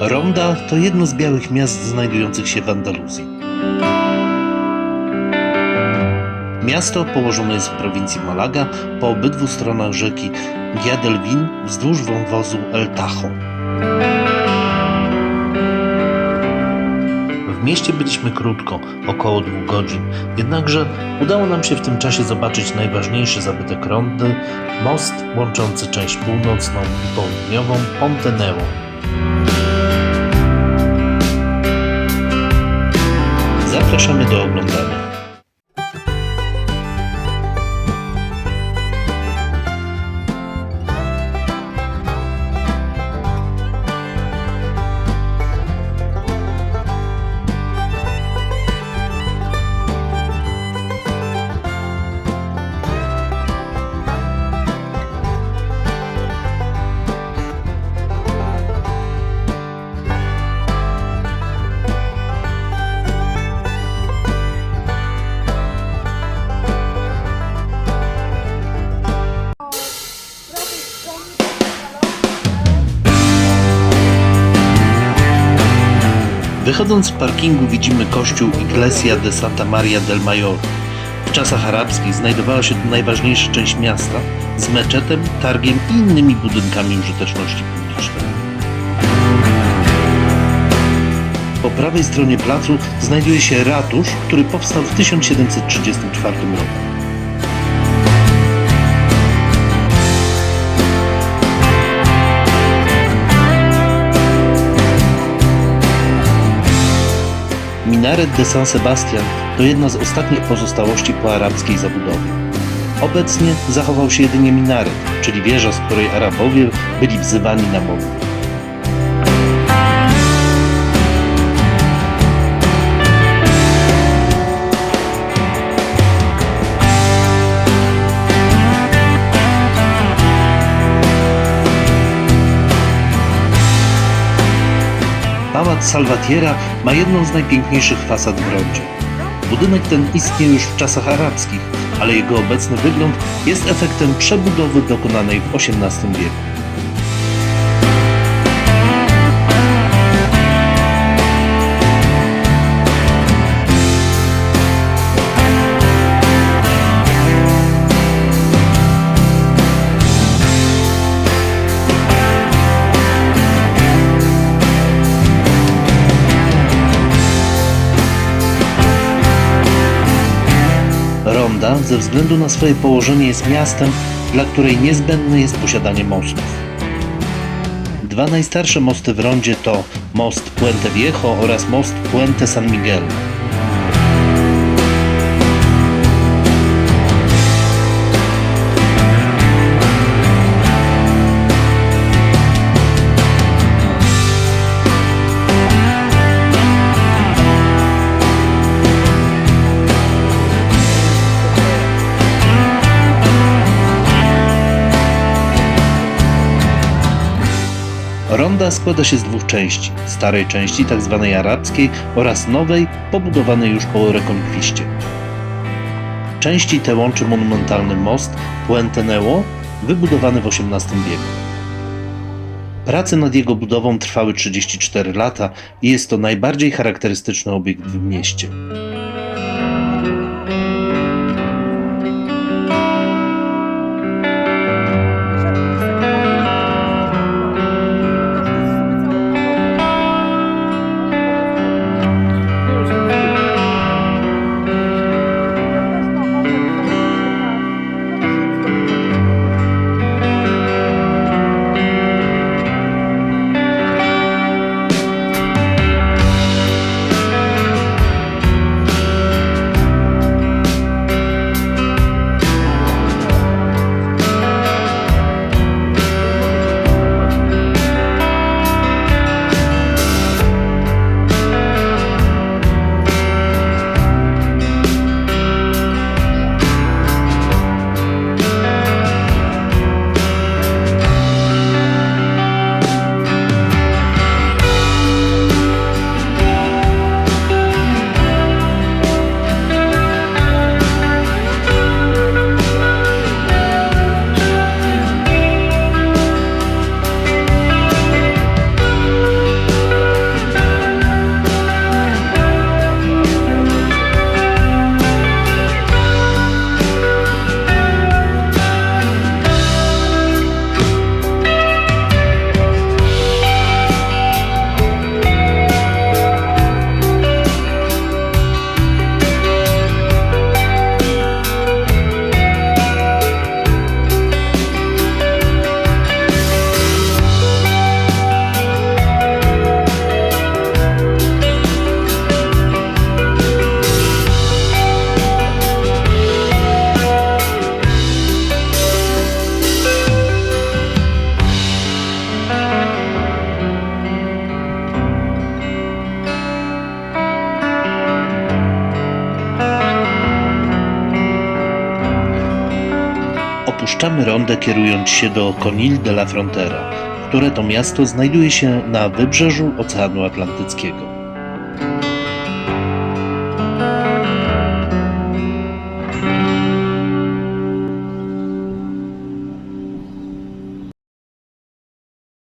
Ronda to jedno z białych miast znajdujących się w Andaluzji. Miasto położone jest w prowincji Malaga po obydwu stronach rzeki Guadalquivir wzdłuż wąwozu El Tajo. W mieście byliśmy krótko, około dwóch godzin, jednakże udało nam się w tym czasie zobaczyć najważniejszy zabytek Rondy, most łączący część północną i południową Ponte Neo. Zapraszamy do oglądania. Wychodząc z parkingu widzimy kościół Iglesia de Santa Maria del Mayor. W czasach arabskich znajdowała się tu najważniejsza część miasta z meczetem, targiem i innymi budynkami użyteczności publicznej. Po prawej stronie placu znajduje się ratusz, który powstał w 1734 roku. Minaret de San Sebastian to jedna z ostatnich pozostałości po arabskiej zabudowie. Obecnie zachował się jedynie minaret, czyli wieża, z której Arabowie byli wzywani na modlitwę. Pałac Salvatiera ma jedną z najpiękniejszych fasad w Rondzie. Budynek ten istniał już w czasach arabskich, ale jego obecny wygląd jest efektem przebudowy dokonanej w XVIII wieku. Ze względu na swoje położenie jest miastem, dla której niezbędne jest posiadanie mostów. Dwa najstarsze mosty w Rondzie to most Puente Viejo oraz most Puente San Miguel. Ronda składa się z dwóch części: starej części tzw. arabskiej oraz nowej, pobudowanej już po rekonkwiście. Części te łączy monumentalny most Puente Neo, wybudowany w XVIII wieku. Prace nad jego budową trwały 34 lata i jest to najbardziej charakterystyczny obiekt w mieście. Opuszczamy rondę kierując się do Conil de la Frontera, które to miasto znajduje się na wybrzeżu Oceanu Atlantyckiego.